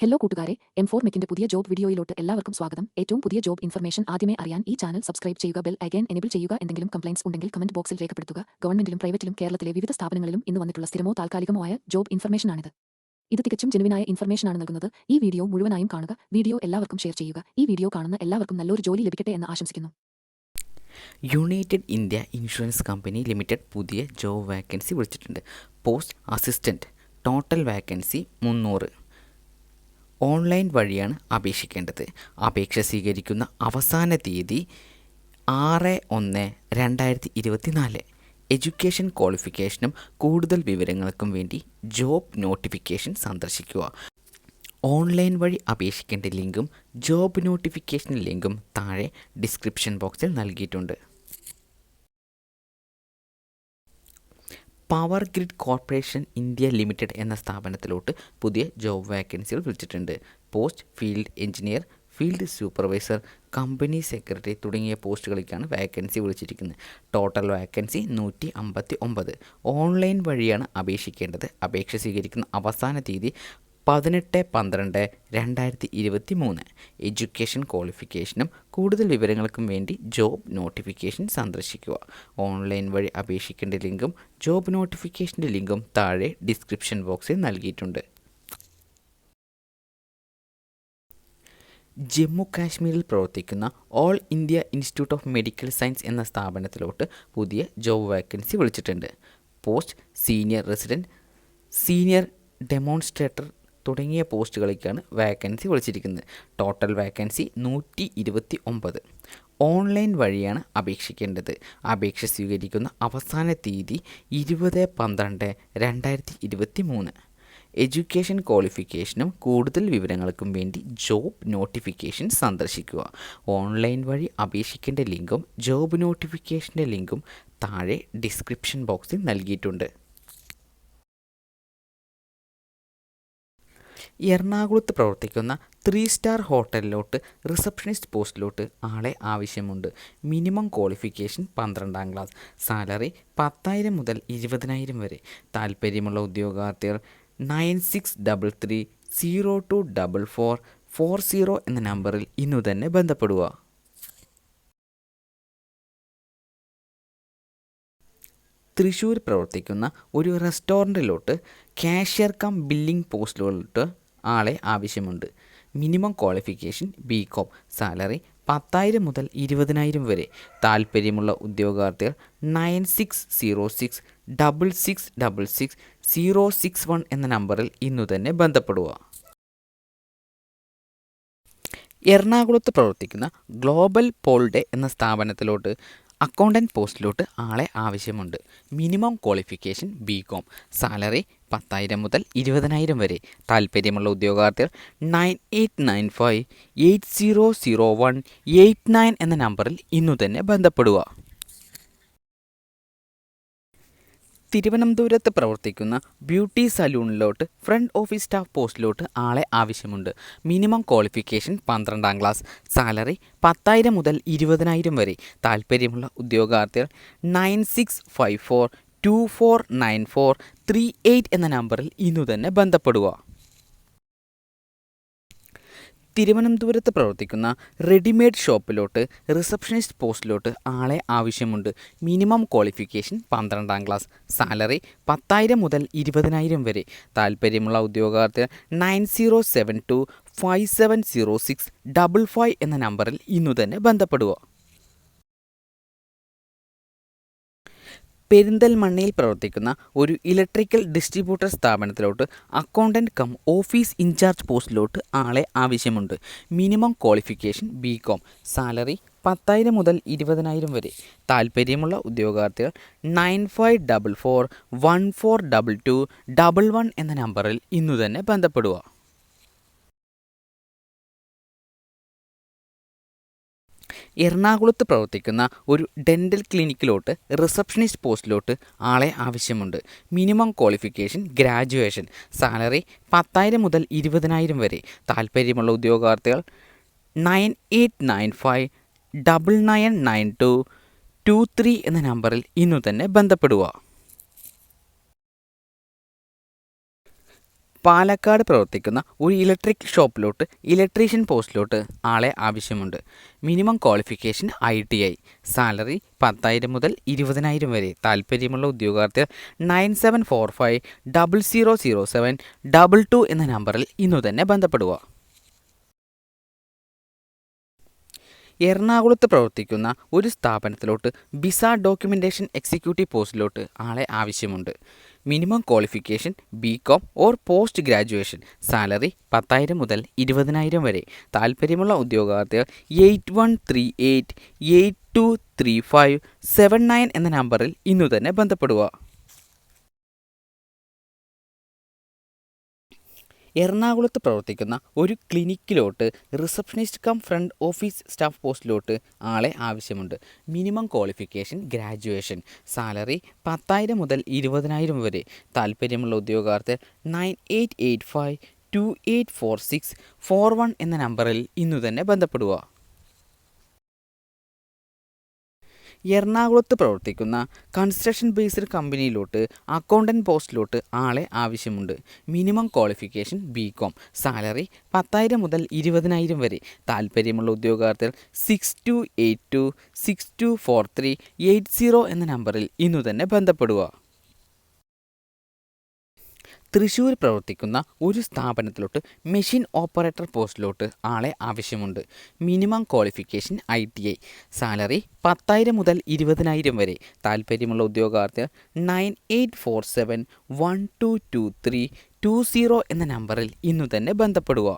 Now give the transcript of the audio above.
Hello കൂട്ടുകാരെ M four മെക്കിന്റെ പുതിയ job വീഡിയോയിലോട്ട് എല്ലാവർക്കും സ്വാഗതം. ഏറ്റവും പുതിയ ജോബ് ഇൻഫർമേഷൻ ആദ്യമേ അറിയാൻ ഈ ചാനൽ സബ്സ്ക്രൈബ് ചെയ്യുക ബെൽ ഐക്കൻ എനേബിൾ ചെയ്യുക എന്തെങ്കിലും കംപ്ലൈൻസ് ഉണ്ടെങ്കിൽ കമന്റ് ബോക്സിൽ രേഖപ്പെടുത്തുക. ഗവൺമെന്റിലും പ്രൈവറ്റിലും കേരളത്തിലെ വിവിധ സ്ഥാപനങ്ങളിലും ഇന്ന് വന്നിട്ടുള്ള സ്ഥിരമോ താൽക്കാലികമോ ആയ ജോബ് ഇൻഫർമേഷനാണിത്. ഇത് തികച്ചും ജെനുവിനായ ഇൻഫർമേഷനാണ് നൽകുന്നത്. ഈ വീഡിയോ മുഴുവനായും കാണുക വീഡിയോ എല്ലാവർക്കും ഷെയർ ചെയ്യുക. ഈ വീഡിയോ കാണുന്ന എല്ലാവർക്കും നല്ലൊരു ജോലി ലഭിക്കട്ടെ എന്ന് ആശംസിക്കുന്നു. United India insurance company limited പുതിയ ജോബ് വാക്കൻസി വിളിച്ചിട്ടുണ്ട്. പോസ്റ്റ് അസിസ്റ്റന്റ് ടോട്ടൽ വാക്കൻസി മുന്നൂറ്. ഓൺലൈൻ വഴിയാണ് അപേക്ഷിക്കേണ്ടത്. അപേക്ഷ സ്വീകരിക്കുന്ന അവസാന തീയതി ആറ് ഒന്ന് രണ്ടായിരത്തി ഇരുപത്തിനാല് എഡ്യൂക്കേഷൻ ക്വാളിഫിക്കേഷനും കൂടുതൽ വിവരങ്ങൾക്കും വേണ്ടി ജോബ് നോട്ടിഫിക്കേഷൻ സന്ദർശിക്കുക. ഓൺലൈൻ വഴി അപേക്ഷിക്കേണ്ട ലിങ്കും ജോബ് നോട്ടിഫിക്കേഷൻ ലിങ്കും താഴെ ഡിസ്ക്രിപ്ഷൻ ബോക്സിൽ നൽകിയിട്ടുണ്ട്. Power grid corporation India limited എന്ന സ്ഥാപനത്തിലോട്ട് പുതിയ ജോബ് വാക്കൻസികൾ വിളിച്ചിട്ടുണ്ട്. Post field engineer field supervisor company secretary തുടങ്ങിയ പോസ്റ്റുകളിലേക്കാണ് വാക്കൻസി വിളിച്ചിരിക്കുന്നത്. ടോട്ടൽ വാക്കൻസി നൂറ്റി അമ്പത്തി ഒമ്പത് ഓൺലൈൻ വഴിയാണ് അപേക്ഷിക്കേണ്ടത്. അപേക്ഷ സ്വീകരിക്കുന്ന അവസാന തീയതി പതിനെട്ട് പന്ത്രണ്ട് രണ്ടായിരത്തി ഇരുപത്തി മൂന്ന് എഡ്യൂക്കേഷൻ ക്വാളിഫിക്കേഷനും കൂടുതൽ വിവരങ്ങൾക്കും വേണ്ടി ജോബ് നോട്ടിഫിക്കേഷൻ സന്ദർശിക്കുക. ഓൺലൈൻ വഴി അപേക്ഷിക്കേണ്ട ലിങ്കും ജോബ് നോട്ടിഫിക്കേഷന്റെ ലിങ്കും താഴെ ഡിസ്ക്രിപ്ഷൻ ബോക്സിൽ നൽകിയിട്ടുണ്ട്. ജമ്മു കാശ്മീരിൽ പ്രവർത്തിക്കുന്ന all India institute of medical science എന്ന സ്ഥാപനത്തിലോട്ട് പുതിയ ജോബ് വാക്കൻസി വിളിച്ചിട്ടുണ്ട്. Post senior resident senior demonstrator തുടങ്ങിയ പോസ്റ്റുകളിലേക്കാണ് വാക്കൻസി വിളിച്ചിരിക്കുന്നത്. ടോട്ടൽ വാക്കൻസി നൂറ്റി ഇരുപത്തി ഒമ്പത് ഓൺലൈൻ വഴിയാണ് അപേക്ഷിക്കേണ്ടത്. അപേക്ഷ സ്വീകരിക്കുന്ന അവസാന തീയതി ഇരുപത് പന്ത്രണ്ട് രണ്ടായിരത്തി ഇരുപത്തി മൂന്ന് എഡ്യൂക്കേഷൻ ക്വാളിഫിക്കേഷനും കൂടുതൽ വിവരങ്ങൾക്കും വേണ്ടി ജോബ് നോട്ടിഫിക്കേഷൻ സന്ദർശിക്കുക. ഓൺലൈൻ വഴി അപേക്ഷിക്കേണ്ട ലിങ്കും ജോബ് നോട്ടിഫിക്കേഷന്റെ ലിങ്കും താഴെ ഡിസ്ക്രിപ്ഷൻ ബോക്സിൽ നൽകിയിട്ടുണ്ട്. എറണാകുളത്ത് പ്രവർത്തിക്കുന്ന ത്രീ സ്റ്റാർ ഹോട്ടലിലോട്ട് റിസപ്ഷനിസ്റ്റ് പോസ്റ്റിലോട്ട് ആളെ ആവശ്യമുണ്ട്. മിനിമം ക്വാളിഫിക്കേഷൻ പന്ത്രണ്ടാം ക്ലാസ്. സാലറി പത്തായിരം മുതൽ ഇരുപതിനായിരം വരെ. താല്പര്യമുള്ള ഉദ്യോഗാർത്ഥികൾ nine six double three zero two double four four zero എന്ന നമ്പറിൽ ഇന്നു തന്നെ ബന്ധപ്പെടുക. തൃശ്ശൂർ പ്രവർത്തിക്കുന്ന ഒരു റെസ്റ്റോറന്റിലോട്ട് കാഷ്യർ കം ബില്ലിംഗ് പോസ്റ്റിലോട്ട് ആളെ ആവശ്യമുണ്ട്. Minimum qualification B com salary പത്തായിരം മുതൽ ഇരുപതിനായിരം വരെ. താല്പര്യമുള്ള ഉദ്യോഗാർത്ഥികൾ nine six zero six double six double six zero six one എന്ന നമ്പറിൽ ഇന്നു തന്നെ ബന്ധപ്പെടുക. എറണാകുളത്ത് പ്രവർത്തിക്കുന്ന ഗ്ലോബൽ പോൾഡെ എന്ന സ്ഥാപനത്തിലോട്ട് അക്കൗണ്ടന്റ് പോസ്റ്റിലോട്ട് ആളെ ആവശ്യമുണ്ട്. Minimum qualification B com salary പത്തായിരം മുതൽ ഇരുപതിനായിരം വരെ. താല്പര്യമുള്ള ഉദ്യോഗാർത്ഥികൾ nine eight nine five eight zero zero one eight nine എന്ന നമ്പറിൽ ഇന്നു തന്നെ ബന്ധപ്പെടുക. തിരുവനന്തപുരത്ത് പ്രവർത്തിക്കുന്ന ബ്യൂട്ടി സലൂണിലോട്ട് ഫ്രണ്ട് ഓഫീസ് സ്റ്റാഫ് പോസ്റ്റിലോട്ട് ആളെ ആവശ്യമുണ്ട്. മിനിമം ക്വാളിഫിക്കേഷൻ പന്ത്രണ്ടാം ക്ലാസ് സാലറി പത്തായിരം മുതൽ ഇരുപതിനായിരം വരെ. താല്പര്യമുള്ള ഉദ്യോഗാർത്ഥികൾ nine six five four two four nine four three eight എന്ന നമ്പറിൽ ഇന്നു തന്നെ ബന്ധപ്പെടുക. തിരുവനന്തപുരത്ത് പ്രവർത്തിക്കുന്ന റെഡിമെയ്ഡ് ഷോപ്പിലോട്ട് റിസപ്ഷനിസ്റ്റ് പോസ്റ്റിലോട്ട് ആളെ ആവശ്യമുണ്ട്. മിനിമം ക്വാളിഫിക്കേഷൻ പന്ത്രണ്ടാം ക്ലാസ്. സാലറി പത്തായിരം മുതൽ ഇരുപതിനായിരം വരെ. താല്പര്യമുള്ള ഉദ്യോഗാർത്ഥി nine zero seven two five seven zero six double five എന്ന നമ്പറിൽ ഇന്നു തന്നെ ബന്ധപ്പെടുക. പെരിന്തൽമണ്ണയിൽ പ്രവർത്തിക്കുന്ന ഒരു ഇലക്ട്രിക്കൽ ഡിസ്ട്രിബ്യൂട്ടർ സ്ഥാപനത്തിലോട്ട് അക്കൗണ്ടന്റ് കം ഓഫീസ് ഇൻചാർജ് പോസ്റ്റിലോട്ട് ആളെ ആവശ്യമുണ്ട്. Minimum qualification B com salary പത്തായിരം മുതൽ ഇരുപതിനായിരം വരെ. താല്പര്യമുള്ള ഉദ്യോഗാർത്ഥികൾ nine five double four one four double two double one എന്ന നമ്പറിൽ ഇന്നു തന്നെ ബന്ധപ്പെടുക. എറണാകുളത്ത് പ്രവർത്തിക്കുന്ന ഒരു ഡെന്റൽ ക്ലിനിക്കിലോട്ട് റിസപ്ഷനിസ്റ്റ് പോസ്റ്റിലോട്ട് ആളെ ആവശ്യമുണ്ട്. മിനിമം ക്വാളിഫിക്കേഷൻ ഗ്രാജുവേഷൻ സാലറി പത്തായിരം മുതൽ ഇരുപതിനായിരം വരെ. താല്പര്യമുള്ള ഉദ്യോഗാർത്ഥികൾ nine eight nine five double nine nine two two three എന്ന നമ്പറിൽ ഇന്നു തന്നെ ബന്ധപ്പെടുക. പാലക്കാട് പ്രവർത്തിക്കുന്ന ഒരു ഇലക്ട്രിക് ഷോപ്പിലോട്ട് ഇലക്ട്രീഷ്യൻ പോസ്റ്റിലോട്ട് ആളെ ആവശ്യമുണ്ട്. Minimum qualification I T I. Salary പത്തായിരം മുതൽ ഇരുപതിനായിരം വരെ. താല്പര്യമുള്ള ഉദ്യോഗാർത്ഥികൾ nine seven four five double zero zero seven double two എന്ന നമ്പറിൽ ഇന്നു തന്നെ ബന്ധപ്പെടുക. എറണാകുളത്ത് പ്രവർത്തിക്കുന്ന ഒരു സ്ഥാപനത്തിലോട്ട് വിസ ഡോക്യുമെന്റേഷൻ എക്സിക്യൂട്ടീവ് പോസ്റ്റിലോട്ട് ആളെ ആവശ്യമുണ്ട്. Minimum qualification B com or post graduation. Salary പത്തായിരം മുതൽ ഇരുപതിനായിരം വരെ. താല്പര്യമുള്ള ഉദ്യോഗാർത്ഥികൾ eight one three eight eight two three five seven nine എന്ന നമ്പറിൽ ഇന്നു തന്നെ ബന്ധപ്പെടുക. എറണാകുളത്ത് പ്രവർത്തിക്കുന്ന ഒരു ക്ലിനിക്കിലോട്ട് receptionist cum front office staff പോസ്റ്റിലോട്ട് ആളെ ആവശ്യമുണ്ട്. മിനിമം ക്വാളിഫിക്കേഷൻ ഗ്രാജുവേഷൻ സാലറി പത്തായിരം മുതൽ ഇരുപതിനായിരം വരെ. താല്പര്യമുള്ള ഉദ്യോഗാർത്ഥി nine eight eight five two eight four six four one എന്ന നമ്പറിൽ ഇന്നു തന്നെ ബന്ധപ്പെടുക. എറണാകുളത്ത് പ്രവർത്തിക്കുന്ന കൺസ്ട്രക്ഷൻ ബേസ്ഡ് കമ്പനിയിലോട്ട് അക്കൗണ്ടന്റ് പോസ്റ്റിലോട്ട് ആളെ ആവശ്യമുണ്ട്. Minimum qualification B com salary പത്തായിരം മുതൽ ഇരുപതിനായിരം വരെ. താല്പര്യമുള്ള ഉദ്യോഗാർത്ഥികൾ six two eight two six two four three eight zero എന്ന നമ്പറിൽ ഇന്നു തന്നെ ബന്ധപ്പെടുക. തൃശ്ശൂർ പ്രവർത്തിക്കുന്ന ഒരു സ്ഥാപനത്തിലോട്ട് മെഷീൻ ഓപ്പറേറ്റർ പോസ്റ്റിലോട്ട് ആളെ ആവശ്യമുണ്ട്. Minimum qualification I T I. Salary പത്തായിരം മുതൽ ഇരുപതിനായിരം വരെ. താല്പര്യമുള്ള ഉദ്യോഗാർത്ഥി nine eight four seven one two two three two zero എന്ന നമ്പറിൽ ഇന്നു തന്നെ ബന്ധപ്പെടുക.